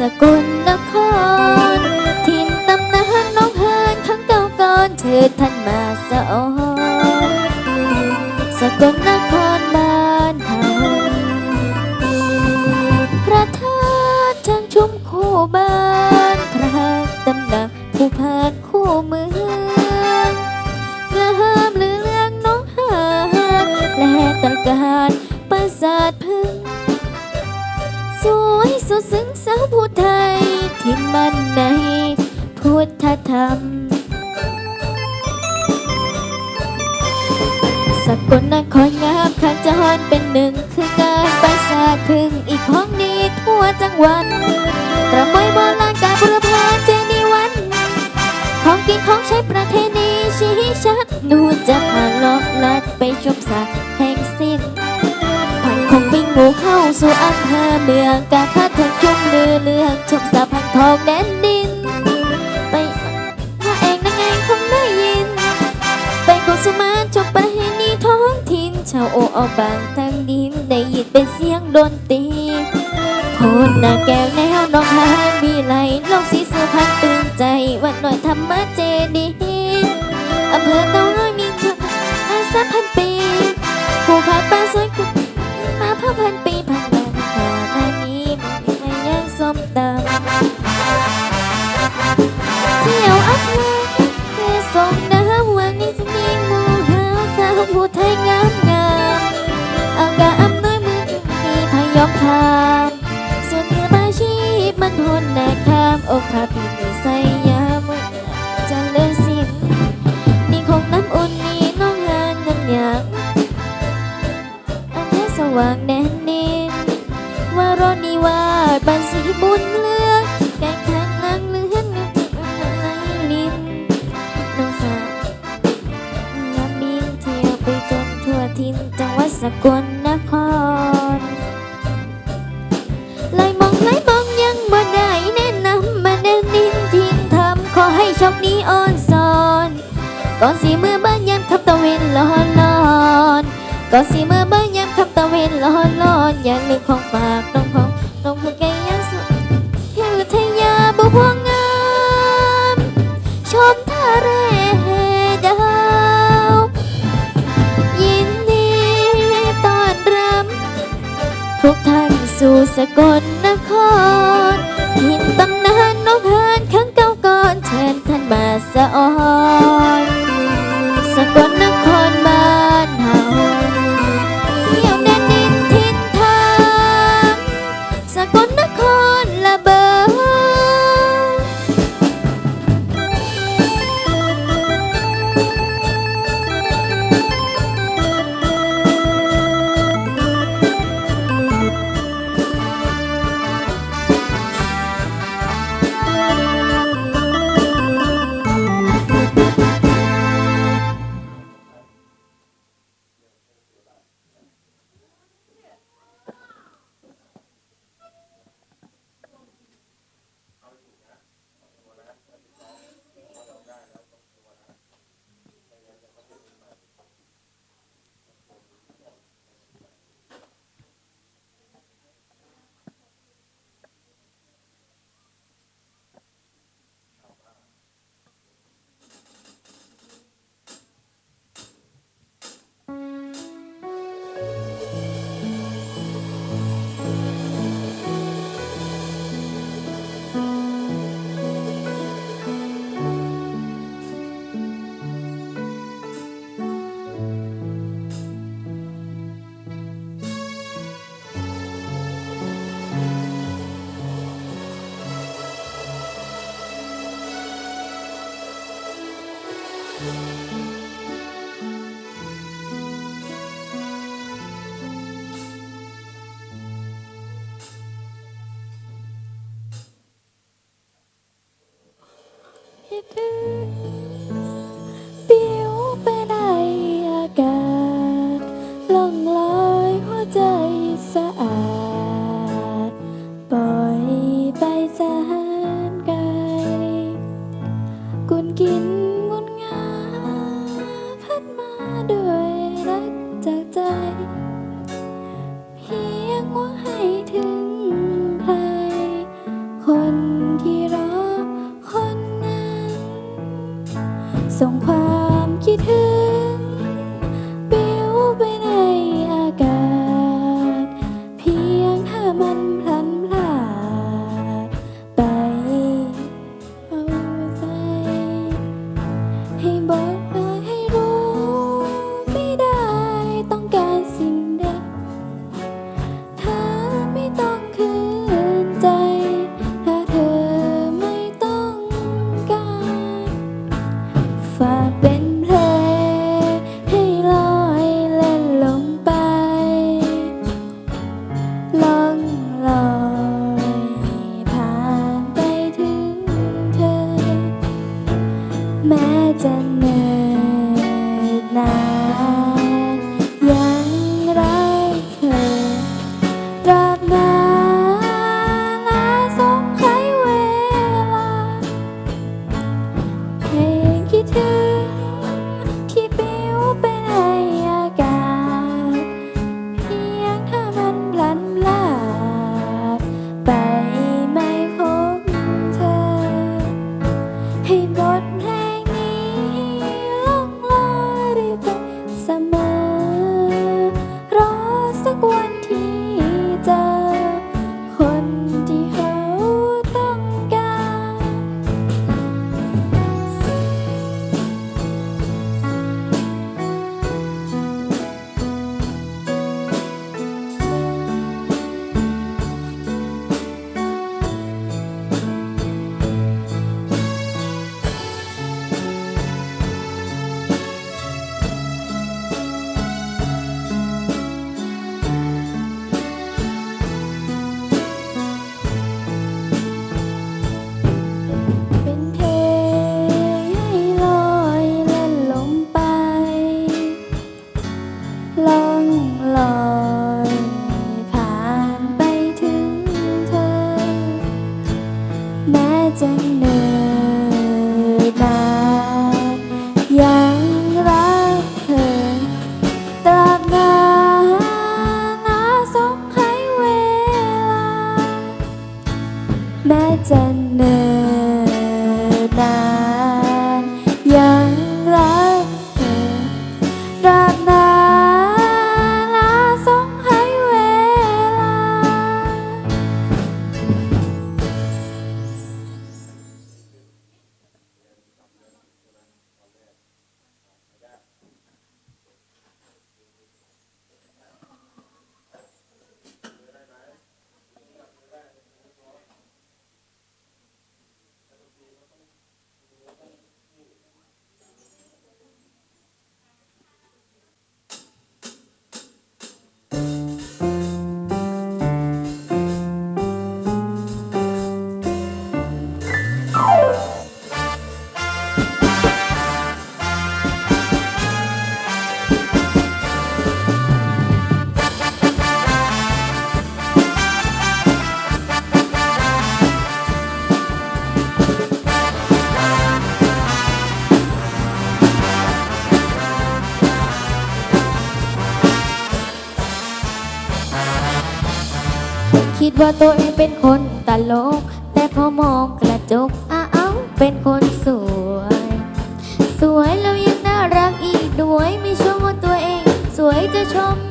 สกลนครทินตำนานน้องเฮินข้างเก่าก่อนเธอท่านมาสะออนสกลนครบ้านเฮาพระธาตุช่างชุมคู่บ้านพระตำหนักผู้พานคู่เมืองงามหลือเรื่องน้องหานและตระการปราสาทพึ่งสวยสดซึ้งาวผู้ไทยที่มันในพุทธธรรม สกลนครงามขจรเป็นหนึ่งคืองานปราสาทพึ่งอีกของดีทั่วจังหวัดตระมวยโบราณการบุรพาเจดีวัน ของกินของใช้ประเทศนี้ชี้ชัดหนูจะพาลาะลัดไปชมสักแห่งสิ้น คงวิ่งงูเข้าสู่อำเภอเมืองกาคาถึงชุ่มลือเลืองชมสะพันทองแดนดิน ไปมาเองนังไงคงได้ยิน ไปกุสุมาชมประเพณีท้องถิ่นชาวโอเอาบางทางดินได้ยินเป็นเสียงดนตรีโพนนาแก้วแนวน้องหามีไหลลองสีเสื้อพันตื่นใจวันหน่อยธรรมะเจดีอำเภอเตาน้อยมีเธออาสาพันปีผู้พาป้าสวยกุ สีมือบ้านยามขับตะเวนร้อนร้อนก่อนสีมือบ้านยามขับตะเวนร้อนร้อนอย่าลืมของฝากต้องของต้องผูกแก่ยังสุดเที่ยวทยาบุพวงงามชมทะเลดาวยินดีต้อนรับทุกท่านสู่สกลนครทินตำนานน้องเฮินข้างเก่าก่อนเชิญท่านมาสะออ Do. ดว่าตัวเองเป็นคนตลก แต่พอมองกระจกอ้าวเป็นคนสวย สวยแล้วยังน่ารักอีกด้วย ไม่ชมว่าตัวเอง สวยจะชม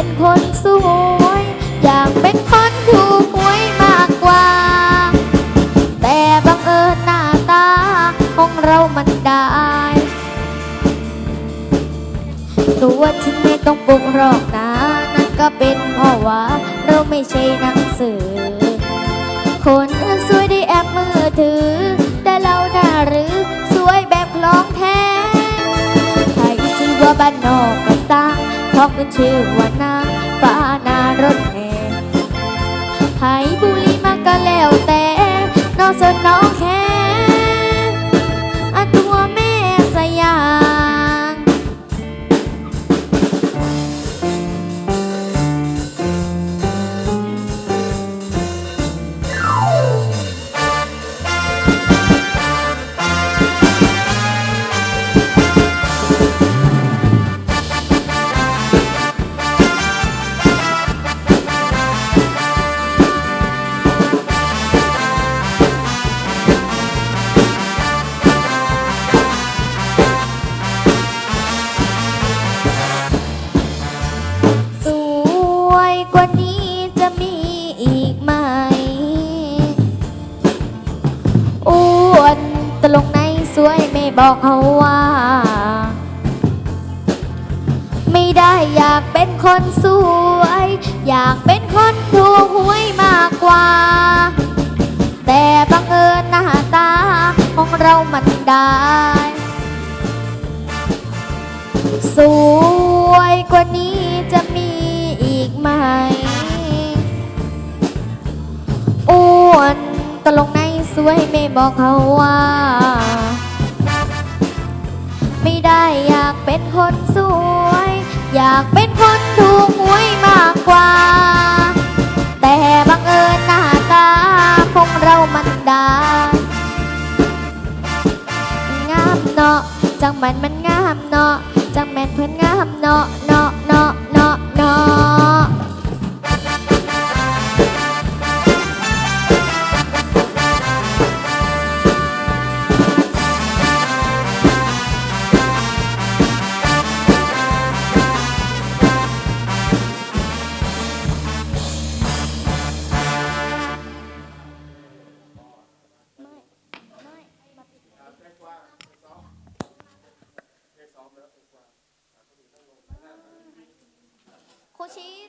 เป็นคนสวย อยากเป็นคนถูกหวยมากกว่า แต่บังเอิญหน้าตาของเรามันได้ตัวที่ไม่ต้องปลุกหรอกนะนั่นก็เป็นเพราะว่าเราไม่ใช่หนังสือคนอื่นสวยได้แอบมือถือ แต่เราหน้าหรือสวยแบบคลองแท้ใครชื่อว่าบ้านนอกก็สร้างเพราะขึ้นชื่อว่านา ว่า ไม่ได้อยากเป็นคนสวย อยากเป็นคนถูกหวยมากกว่า แต่บังเอิญหน้าตาของเรามันได้สวยกว่านี้จะมีอีกไหมอ้วนตลงไหนสวยไม่บอกเขาว่า ไม่ได้อยากเป็นคนสวย อยากเป็นคนถูกหวยมากกว่า แต่บังเอิญหน้าตาของเรามันดางามเนาะจังมันมันงามเนาะจังแม่นเพื่อนงามเนาะนาะเนาะ Rosie.